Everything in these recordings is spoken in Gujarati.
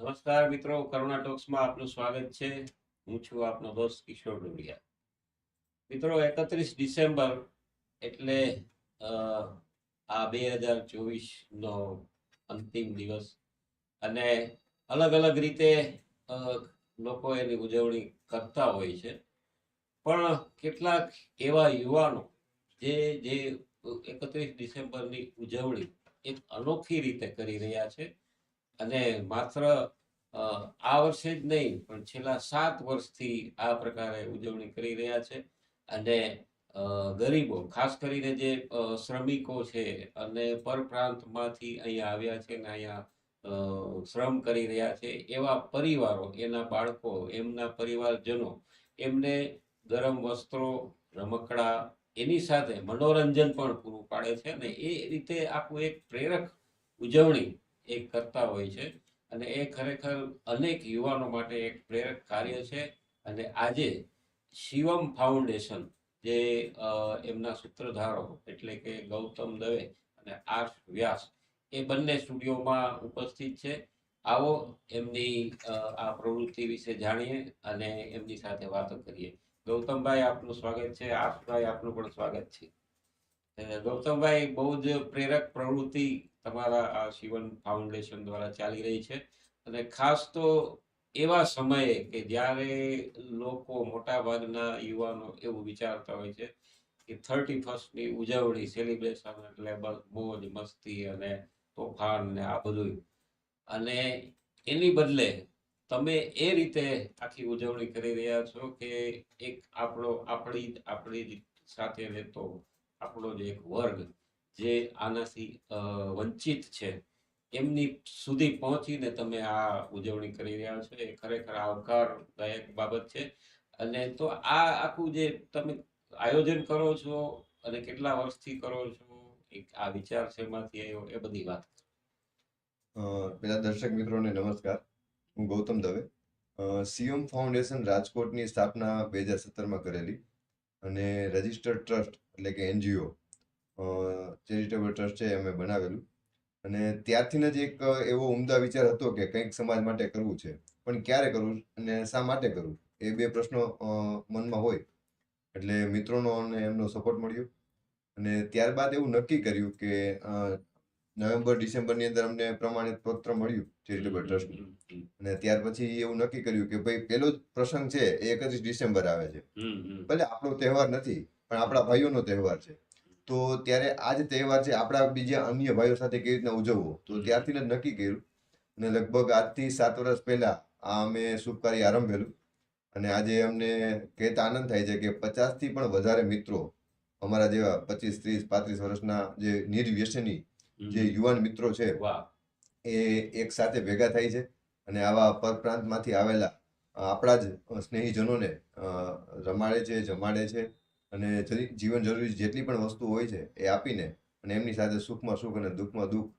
નમસ્કાર મિત્રો, કરુણા ટોક્સમાં આપનું સ્વાગત છે. હું છું આપનો દોસ્ત કિશોર ડોડિયા મિત્રો, એકત્રીસ ડિસેમ્બર એટલે આ બે હજાર ચોવીસનો અંતિમ દિવસ. અને અલગ અલગ રીતે લોકો એની ઉજવણી કરતા હોય છે. પણ કેટલાક એવા યુવાનો જે જે એકત્રીસ ડિસેમ્બરની ઉજવણી એક અનોખી રીતે કરી રહ્યા છે. અને માત્ર આ વર્ષે જ નહીં, પણ છેલ્લા સાત વર્ષથી આ પ્રકારે ઉજવણી કરી રહ્યા છે. અને ગરીબો, ખાસ કરીને જે શ્રમિકો છે અને પરપ્રાંતમાંથી અહીંયા આવ્યા છે અને અહીંયા શ્રમ કરી રહ્યા છે, એવા પરિવારો, એના બાળકો, એમના પરિવારજનો, એમને ગરમ વસ્ત્રો, રમકડા, એની સાથે મનોરંજન પણ પૂરું પાડે છે અને એ રીતે આખું એક પ્રેરક ઉજવણી એ કરતા હોય છે. અને એ ખરેખર અનેક યુવાનો માટે એક પ્રેરક કાર્ય છે. અને આજે શિવમ ફાઉન્ડેશન જે એમના સૂત્રધારો એટલે કે ગૌતમ દવે અને આર્ષ વ્યાસ એ બંને સ્ટુડિયોમાં ઉપસ્થિત છે. આવો એમની આ પ્રવૃત્તિ વિશે જાણીએ અને એમની સાથે વાતો કરીએ. ગૌતમભાઈ, આપનું સ્વાગત છે. આર્ષભાઈ, આપનું પણ સ્વાગત છે. ગૌતમભાઈ, બહુ જ પ્રેરક પ્રવૃત્તિ તમારા આ શિવન ફાઉન્ડેશન દ્વારા ચાલી રહી છે. અને ખાસ તો એવા સમયે કે જ્યારે લોકો મોટા ભાગના યુવાનો એવું વિચારતા હોય છે કે થર્ટી ફર્સ્ટની ઉજવણી સેલિબ્રેશન એટલે મોજ, મસ્તી અને તોફાન ને આ બધું અને એની બદલે તમે એ રીતે આખી ઉજવણી કરી રહ્યા છો કે એક આપણો, આપણી આપણી સાથે રહેતો આપણો જે એક વર્ગ જે આનાથી વંચિત છે, એમની સુધી પહોંચીને તમે આ ઉજવણી કરી રહ્યા છો. એ ખરેખર આવકારદાયક બાબત છે. અને તો આ આખું જે તમે આયોજન કરો છો અને કેટલા વર્ષથી કરો છો, એક આ વિચાર શેમાંથી આવ્યો, એ બધી વાત પેલા દર્શક મિત્રોને નમસ્કાર. હું ગૌતમ દવે. સીએમ ફાઉન્ડેશન રાજકોટની સ્થાપના બે હજાર સત્તરમાં કરેલી અને રજિસ્ટર્ડ ટ્રસ્ટ એટલે કે એનજીઓ ચેરિટેબલ ટ્રસ્ટ છે અમે બનાવેલું. અને ત્યારથી જ એક એવો ઉમદા વિચાર હતો કે કંઈક સમાજ માટે કરવું છે. પણ ક્યારે કરવું અને શા માટે કરવું? એ બે પ્રશ્નો મનમાં હોય. એટલે મિત્રોનો અને એમનો સપોર્ટ મળ્યો. અને ત્યારબાદ એવું નક્કી કર્યું કે નવેમ્બર ડિસેમ્બરની અંદર અમને પ્રમાણિત પત્ર મળ્યું ચેરિટેબલ ટ્રસ્ટનું. અને ત્યાર પછી એવું નક્કી કર્યું કે ભાઈ પેલો જ પ્રસંગ છે એ એકત્રીસ ડિસેમ્બર આવે છે. ભલે આપણો તહેવાર નથી પણ આપણા ભાઈઓનો તહેવાર છે. તો ત્યારે આ જ તહેવાર છે આપણા બીજા અન્ય ભાઈઓ સાથે કેવી રીતના ઉજવવો? તો. ત્યારથી જ નક્કી કર્યું અને લગભગ આજથી સાત વર્ષ પહેલા આ અમે શુભ કાર્ય આરંભેલું અને આજે અમને કહેતા આનંદ થાય છે કે પચાસથી પણ વધારે મિત્રો અમારા જેવા પચીસ ત્રીસ પાંત્રીસ વર્ષના જે નિર્વ્યસની જે યુવાન મિત્રો છે એ એક સાથે ભેગા થાય છે અને આવા પરપ્રાંતમાંથી આવેલા આપણા જ સ્નેહીજનોને રમાડે છે જમાડે છે અને જીવન જરૂરી જેટલી પણ વસ્તુ હોય છે, એ આપીને અને એમની સાથે સુખમાં સુખ અને દુઃખમાં દુઃખ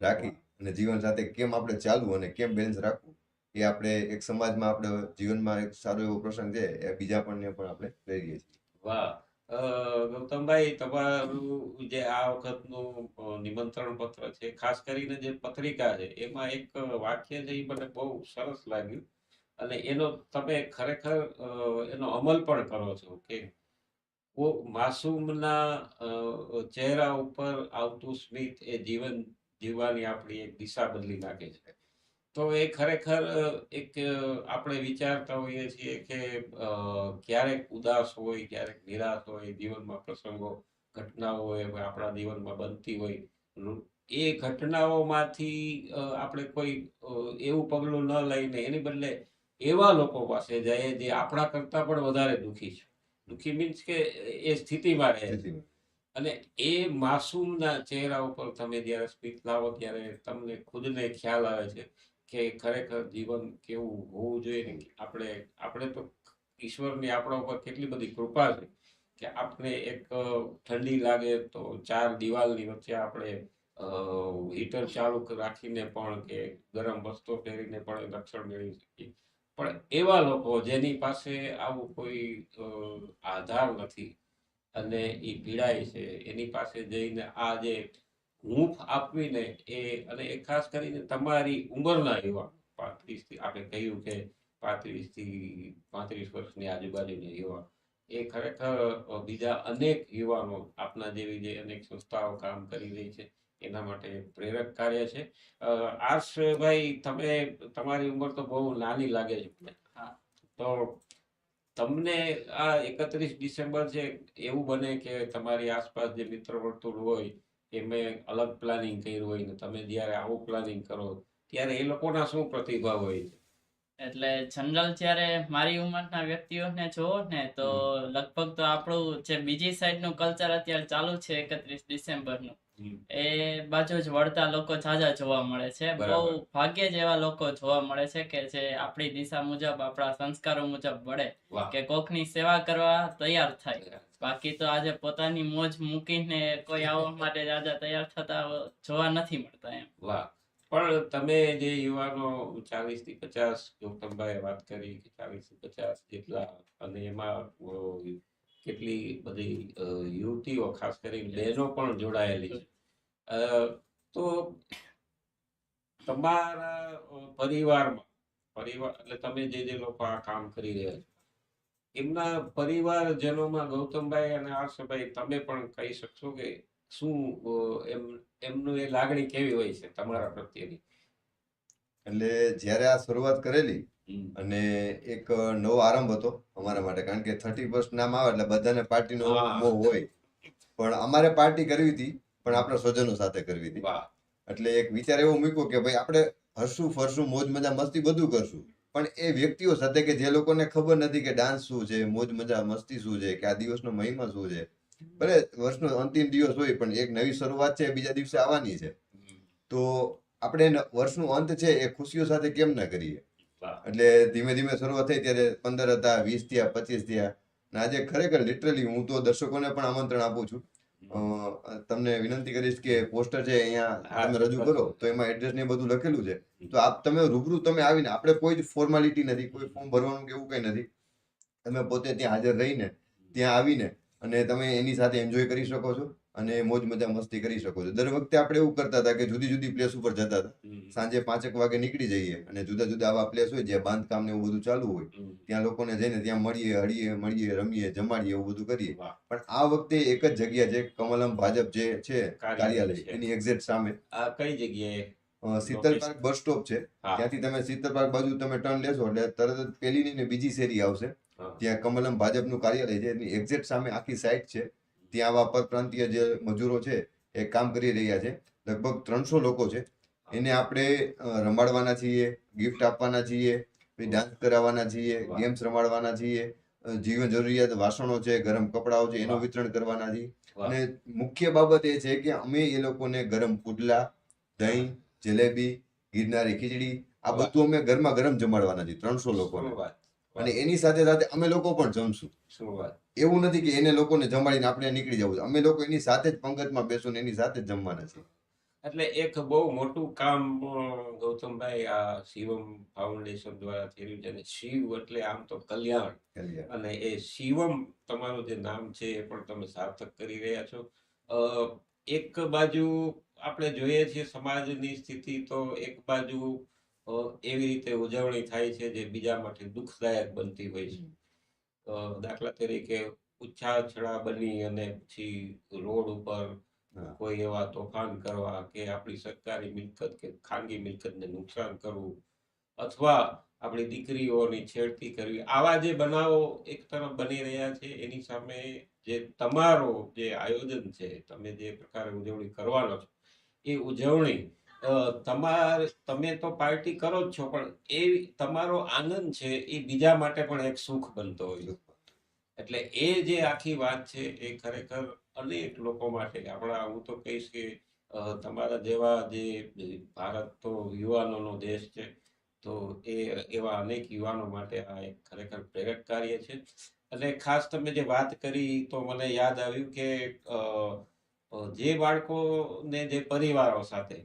રાખી અને જીવન સાથે કેમ આપણે ચાલવું અને કેમ બેલેન્સ રાખવું, એ આપણે એક સમાજમાં આપણે જીવનમાં એક સારો એવો પ્રસંગ છે, એ બીજા પણ પણ આપણે લઈ રહીએ છીએ. વાહ. ગૌતમભાઈ, તમારું જે આ વખતનું નિમંત્રણ પત્ર છે, ખાસ કરીને જે પત્રિકા છે, એમાં એક વાક્ય છે, એ મને બહુ સરસ લાગ્યું. અને એનો તમે ખરેખર એનો અમલ પણ કરો છો, કો માસૂમના ચહેરા ઉપર આવતું સ્મિત એ જીવન, જીવવાની આપણી એક દિશા બદલી નાખે છે. તો એ ખરેખર એક આપણે વિચારતા હોઈએ છીએ કે ક્યારેક ઉદાસ હોય, ક્યારેક નિરાશ હોય, જીવનમાં પ્રસંગો, ઘટનાઓ હોય આપણા જીવનમાં બનતી હોય. એ ઘટનાઓમાંથી આપણે કોઈ એવું પગલું ન લઈને એની બદલે એવા લોકો પાસે જઈએ જે આપણા કરતાં પણ વધારે દુઃખી છે. દુઃખી મીન્સ કે એ સ્થિતિમાં રહે. અને એ માસૂમના ચહેરા ઉપર તમે જ્યારે સ્મિત લાવો ત્યારે તમને ખુદને ખ્યાલ આવે છે કે ખરેખર જીવન કેવું હોવું જોઈએ ને આપણે આપણે તો ઈશ્વરની આપણા ઉપર કેટલી બધી કૃપા છે કે આપણે એક ઠંડી લાગે તો ચાર દિવાલની વચ્ચે આપણે હીટર ચાલુ રાખીને પણ કે ગરમ વસ્ત્રો પહેરીને પણ રક્ષણ મેળવી શકીએ. પણ એવા લોકો જેની પાસે આવું કોઈ આધાર નથી અને એ પીડાય છે, એની પાસે જઈને આ જે હૂંફ આપવીને એ, અને એ ખાસ કરીને તમારી ઉંમરના યુવા, પાંત્રીસથી, આપણે કહ્યું કે પાંત્રીસથી પાંત્રીસ વર્ષની આજુબાજુના યુવા, એ ખરેખર બીજા અનેક યુવાનો આપના જેવી જે અનેક સંસ્થાઓ કામ કરી રહી છે એના માટે પ્રેરક કાર્ય છે. આર્ષભાઈ તમે તમારી ઉંમર તો બહુ નાની લાગે છે. હા. તો તમને આ એકત્રીસ ડિસેમ્બર છે એવું બને કે તમારી આસપાસ જે મિત્ર વર્તુળ હોય મેં અલગ પ્લાનિંગ કર્યું હોય ને તમે જ્યારે આવું પ્લાનિંગ કરો ત્યારે એ લોકોના શું પ્રતિભાવ હોય છે? એટલે જનરલ જ્યારે મારી ઉંમરના વ્યક્તિઓને જોવો ને તો લગભગ તો આપણું જે બીજી સાઈડનું કલ્ચર અત્યારે ચાલુ છે એકત્રીસ ડિસેમ્બરનું. એ બાજુ જ વળતા લોકો ઝાઝા જોવા મળે છે. બહુ ભાગ્ય જેવા લોકો જોવા મળે છે કે જે આપણી દિશા મુજબ આપણા સંસ્કારો મુજબ વળે કે કોકની સેવા કરવા તૈયાર થાય. બાકી તો આજે પોતાની મોજ મૂકીને કોઈ આવવા માટે રાજા તૈયાર થતા જોવા નથી મળતા એમ. વાહ. પણ તમે જે યુવાનો ચાલીસથી પચાસ ગૌતમભાઈ વાત કરી કે ચાલીસથી પચાસ જેટલા અને એમાં કેટલી બધી યુવતીઓ ખાસ કરીને બહેનો પણ જોડાયેલી છે. તો તમારા પરિવારમાં પરિવાર એટલે તમે જે જે લોકો આ કામ કરી રહ્યા છો એમના પરિવારજનોમાં ગૌતમભાઈ અને આર્ષભાઈ તમે પણ કહી શકશો કે શું એમ એમનું એ લાગણી કેવી હોય છે તમારા પ્રત્યેની? એટલે જ્યારે આ શરૂઆત કરેલી અને એક નવો આરંભ હતો અમારા માટે કારણ કે થર્ટી ફર્સ્ટ નામ આવે એટલે બધાને પાર્ટીનો હોય. પણ અમારે પાર્ટી કરવી હતી પણ આપણા સ્વજનો સાથે કરવી હતી. એટલે એક વિચાર એવો મૂક્યો કે ભાઈ આપણે હરશું ફરશું મોજ મજા મસ્તી બધું કરશું. પણ એ વ્યક્તિઓ સાથે કે જે લોકોને ખબર નથી કે ડાન્સ શું છે મોજ મજા મસ્તી શું છે કે આ દિવસનો મહિમા શું છે. ભલે વર્ષનો અંતિમ દિવસ હોય પણ એક નવી શરૂઆત છે બીજા દિવસે આવવાની છે. તો આપણે વર્ષનું અંત છે એ ખુશીઓ સાથે કેમ ના કરીએ? એટલે ધીમે ધીમે શરૂઆત થઈ ત્યારે પંદર હતા વીસ થયા પચીસ થયા. આજે ખરેખર લિટરલી હું તો દર્શકોને પણ આમંત્રણ આપું છું તમને વિનંતી કરીશ કે પોસ્ટર છે અહીંયા તમે રજૂ કરો. તો એમાં એડ્રેસ ને બધું લખેલું છે. તો આપ તમે રૂબરૂ તમે આવીને આપણે કોઈ જ ફોર્માલિટી નથી કોઈ ફોર્મ ભરવાનું કે એવું કંઈ નથી. તમે પોતે ત્યાં હાજર રહીને ત્યાં આવીને અને તમે એની સાથે એન્જોય કરી શકો છો. અને મોજ મજા મસ્તી કરી શકો છો. દર વખતે આપણે એવું કરતા હતા કે જુદી જુદી પ્લેસ ઉપર જતા હતા. સાંજે પાંચેક વાગે નીકળી જઈએ અને જુદા જુદા આવા પ્લેસ હોય જ્યાં બાંધકામ ને એવું બધું ચાલુ હોય ત્યાં લોકોને જઈને ત્યાં મળીએ હળીએ મળીએ રમીએ જમાડીએ એવું બધું કરીએ. પણ આ વખતે એક જ જગ્યા છે કમલમ ભાજપ જે છે કાર્યાલય એની એક્ઝેક્ટ સામે. આ કઈ જગ્યાએ? શીતલ પાર્ક બસ સ્ટોપ છે. ત્યાંથી તમે શીતલ પાર્ક બાજુ તમે ટર્ન લેશો એટલે તરત જ પેલી ને બીજી શેરી આવશે. ત્યાં કમલમ ભાજપનું કાર્યાલય છે એની એક્ઝેક્ટ સામે આખી સાઈડ છે. ત્યાં આવા પરપ્રાંતીય જે મજૂરો છે એ કામ કરી રહ્યા છે. લગભગ ત્રણસો લોકો છે. એને આપણે રમાડવાના છીએ ગિફ્ટ આપવાના છીએ પછી ડાન્સ કરાવવાના છીએ ગેમ્સ રમાડવાના છીએ જીવન જરૂરિયાત વાસણો છે ગરમ કપડાઓ છે એનું વિતરણ કરવાના છીએ. અને મુખ્ય બાબત એ છે કે અમે એ લોકોને ગરમ પુડલા દહીં જલેબી ગિરનારી ખીચડી આ બધું અમે ઘરમાં ગરમ જમાડવાના છીએ ત્રણસો લોકોને. અને એની સાથે સાથે અમે લોકો પણ જમશું. શું વાત. એવું નથી કે એને લોકોને જમાડીને આપણે નીકળી જવું અમે લોકો એની સાથે જ પંગતમાં બેસું ને એની સાથે જ જમવાના છે એટલે એક બહુ મોટું કામ ગૌતમભાઈ આ શિવમ ફાઉન્ડેશન દ્વારા થઈ રહ્યું છે અને શિવ એટલે આમ તો કલ્યાણ. અને એ શિવમ તમારું જે નામ છે એ પણ તમે સાર્થક કરી રહ્યા છો. અ, એક બાજુ આપણે જોઈએ છીએ સમાજની સ્થિતિ તો એક બાજુ એવી રીતે ઉજવણી થાય છે જે બીજા માટે દુઃખદાયક બનતી હોય છે. દાખલા તરીકે ઉછાછડા બની અને પછી રોડ ઉપર કોઈ એવા તોફાન કરવા કે આપણી સરકારી મિલકત કે ખાનગી મિલકતને નુકસાન કરવું અથવા આપણી દીકરીઓની છેડતી કરવી આવા જે બનાવો એક તરફ બની રહ્યા છે એની સામે જે તમારો જે આયોજન છે તમે જે પ્રકારે ઉજવણી કરવાનો છો એ ઉજવણી તમારે, તમે તો પાર્ટી કરો જ છો, પણ એ તમારો આનંદ છે, એ બીજા માટે પણ એક સુખ બનતો હોય એટલે એ જે આખી વાત છે, એ ખરેખર અનેક લોકો માટે, આપણા, હું તો કહીશ કે તમારા જેવા જે ભારત તો યુવાનોનો દેશ છે, તો એ, એવા અનેક યુવાનો માટે આ એક ખરેખર પ્રેરક કાર્ય છે. અને ખાસ તમે જે વાત કરી, તો મને યાદ આવ્યું કે જે બાળકોને જે પરિવારો સાથે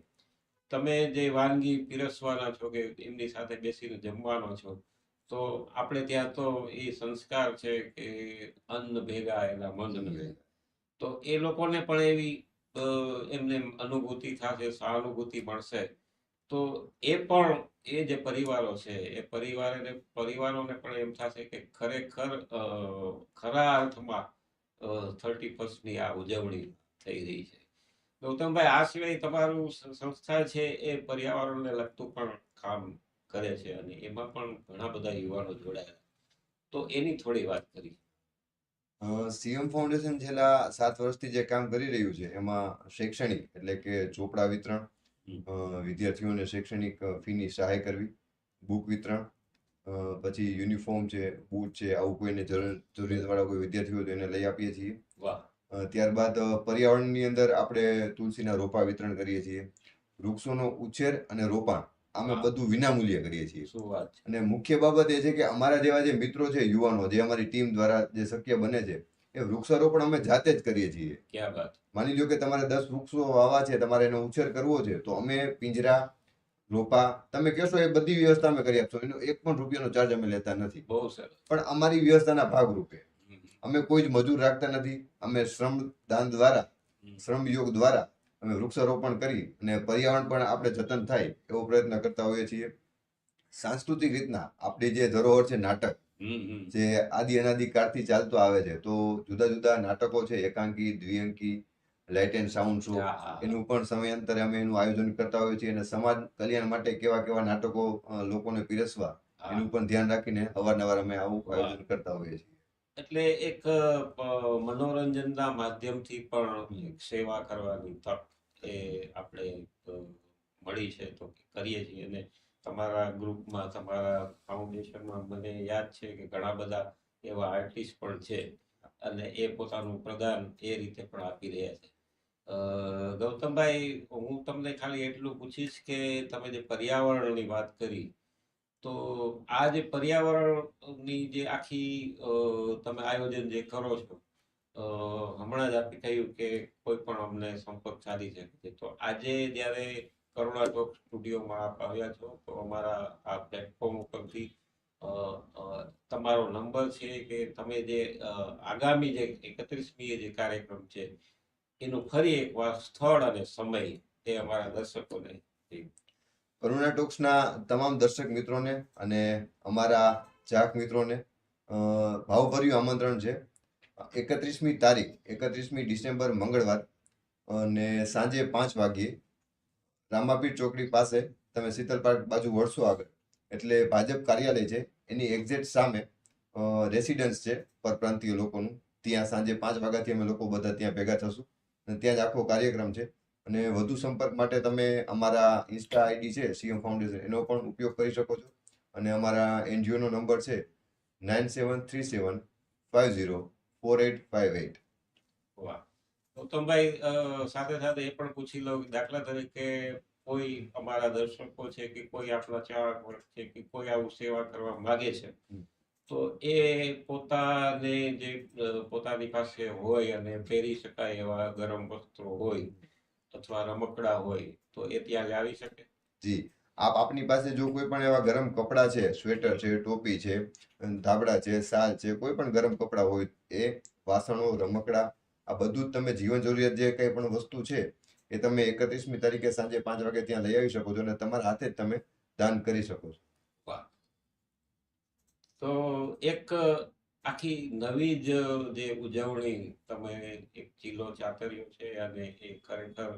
તમે જે વાનગી પીરસવાના છો કે એમની સાથે બેસીને જમવાનો છો તો આપણે ત્યાં તો એ સંસ્કાર છે કે અન્ન ભેગા એના મન ભેગા. તો એ લોકોને પણ એવી એમને અનુભૂતિ થશે સહાનુભૂતિ મળશે. તો એ પણ એ જે પરિવારો છે એ પરિવારને પરિવારોને પણ એમ થશે કે ખરેખર ખરા અર્થમાં થર્ટી ફર્સ્ટની આ ઉજવણી થઈ રહી છે. ગૌતમભાઈ આ સિવાય તમારું સંસ્થા છે એ પર્યાવરણને લગતું પણ કામ કરે છે અને એમાં પણ ઘણા બધા યુવાનો જોડાયા તો એની થોડી વાત કરી સીએમ ફાઉન્ડેશન છેલ્લા સાત વર્ષથી જે કામ કરી રહ્યું છે એમાં શૈક્ષણિક એટલે કે ચોપડા વિતરણ વિદ્યાર્થીઓને શૈક્ષણિક ફીની સહાય કરવી બુક વિતરણ પછી યુનિફોર્મ છે બૂટ છે આવું કોઈને જરૂર જરૂરિયાતવાળા કોઈ વિદ્યાર્થીઓ તો એને લઈ આપીએ છીએ. વાહ. ત્યારબાદ પર્યાવરણની અંદર આપણે તુલસીના રોપા વિતરણ કરીએ છીએ વૃક્ષોનો ઉછેર અને રોપાણ અમે બધું વિનામૂલ્યે કરીએ છીએ. અને મુખ્ય બાબત એ છે કે અમારા જેવા જે મિત્રો છે યુવાનો જે અમારી ટીમ દ્વારા જે શક્ય બને છે એ વૃક્ષારોપણ અમે જાતે જ કરીએ છીએ. માની લો કે તમારે દસ વૃક્ષો વાવા છે તમારે એનો ઉછેર કરવો છે તો અમે પિંજરા રોપા તમે કહેશો એ બધી વ્યવસ્થા અમે કરી આપશો એનો એક પણ રૂપિયાનો ચાર્જ અમે લેતા નથી. બહુ સરસ. પણ અમારી વ્યવસ્થાના ભાગરૂપે. હમ. અમે કોઈ જ મજૂર રાખતા નથી. અમે શ્રમ દાન દ્વારા શ્રમયોગ દ્વારા અમે વૃક્ષારોપણ કરી અને પર્યાવરણ પણ આપણે જતન થાય એવો પ્રયત્ન કરતા હોઈએ છીએ. સાંસ્કૃતિક રીતના આપણી જે ધરોહર છે નાટક. જે આદિ અનાદિ કાળથી ચાલતો આવે છે તો જુદા જુદા નાટકો છે એકાંકી દ્વિઅંકી લાઇટ એન્ડ સાઉન્ડ શો. એનું પણ સમયાંતરે અમે એનું આયોજન કરતા હોઈએ છીએ અને સમાજ કલ્યાણ માટે કેવા કેવા નાટકો લોકોને પીરસવા એનું પણ ધ્યાન રાખીને અવારનવાર અમે આવું આયોજન કરતા હોઈએ છીએ. એટલે એક મનોરંજનના માધ્યમથી પણ સેવા કરવાની તક એ આપણે મળી છે તો કરીએ છીએ. અને તમારા ગ્રુપમાં, તમારા ફાઉન્ડેશનમાં મને યાદ છે કે ઘણા બધા એવા આર્ટિસ્ટ પણ છે અને એ પોતાનું પ્રદાન એ રીતે પણ આપી રહ્યા છે. ગૌતમભાઈ, હું તમને ખાલી એટલું પૂછીશ કે તમે જે પર્યાવરણની વાત કરી તો આ જે પર્યાવરણની જે આખી તમે આયોજન જે કરો છો હમણાં જ આપે કહ્યું કે કોઈ પણ અમને સંપર્ક સાધી શકે છે. તો આજે જ્યારે કરુણા ટોક સ્ટુડિયોમાં આપ આવ્યા છો, તો અમારા આ પ્લેટફોર્મ ઉપરથી તમારો નંબર છે કે તમે જે આગામી જે એકત્રીસમી જે કાર્યક્રમ છે, એનું ફરી એકવાર સ્થળ અને સમય એ અમારા દર્શકોને કરુણા ટોક્સના તમામ દર્શક મિત્રોને અને અમારા ચાહક મિત્રોને ભાવભર્યું આમંત્રણ છે. એકત્રીસમી તારીખ, એકત્રીસમી ડિસેમ્બર મંગળવાર, અને સાંજે પાંચ વાગ્યે રામાપીર ચોકડી પાસે તમે શીતલ પાર્ક બાજુ વળશો આગળ. એટલે ભાજપ કાર્યાલય છે, એની એક્ઝેક્ટ સામે રેસિડન્સ છે પરપ્રાંતીય લોકોનું. ત્યાં સાંજે પાંચ વાગ્યાથી અમે લોકો બધા ત્યાં ભેગા થશું. અને ત્યાં જ આખો કાર્યક્રમ છે. અને વધુ સંપર્ક માટે તમે અમારા ઇન્સ્ટા આઈડી છે સીએમ ફાઉન્ડેશન એનો પણ ઉપયોગ કરી શકો છો અને અમારા એનજીઓનો નંબર છે nine seven three seven five zero four eight five eight ગૌતમભાઈ સાથે સાથે એ પણ પૂછી લો દાખલા તરીકે કોઈ અમારા દર્શકો છે કે કોઈ આપણા ચાહક છે કે કોઈ આવું સેવા કરવા માંગે છે તો એ પોતાને જે પોતાની પાસે હોય અને પહેરી શકાય એવા ગરમ વસ્ત્રો હોય અથવા રમકડા હોય તો એ ત્યાં લાવી શકે. જી આપ આપની પાસે જો કોઈ પણ એવા ગરમ કપડાં છે સ્વેટર છે ટોપી છે ધાબળા છે શાલ છે કોઈ પણ ગરમ કપડાં હોય એ વાસણો રમકડા આ બધું જ તમે જીવન જરૂરિયાત જે કંઈ પણ વસ્તુ છે એ તમે એકત્રીસમી તારીખે સાંજે પાંચ વાગે ત્યાં લઈ આવી શકો છો અને તમારા હાથે જ તમે દાન કરી શકો છો. તો એક આખી નવી જ, જે ઉજવણી તમે એક જિલ્લો ચાતર્યો છે અને એ ખરેખર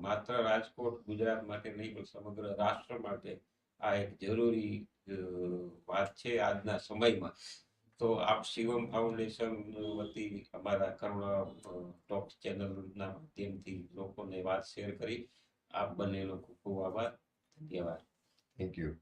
માત્ર રાજકોટ, ગુજરાત માટે નહીં, પણ સમગ્ર રાષ્ટ્ર માટે આ એક જરૂરી વાત છે આજના સમયમાં. તો આપ શિવમ ફાઉન્ડેશન વતી અમારા કરુણા ટોક ચેનલના માધ્યમથી લોકોને વાત શેર કરી. આપ બંનેનો ખૂબ ખૂબ આભાર. ધન્યવાદ. Thank you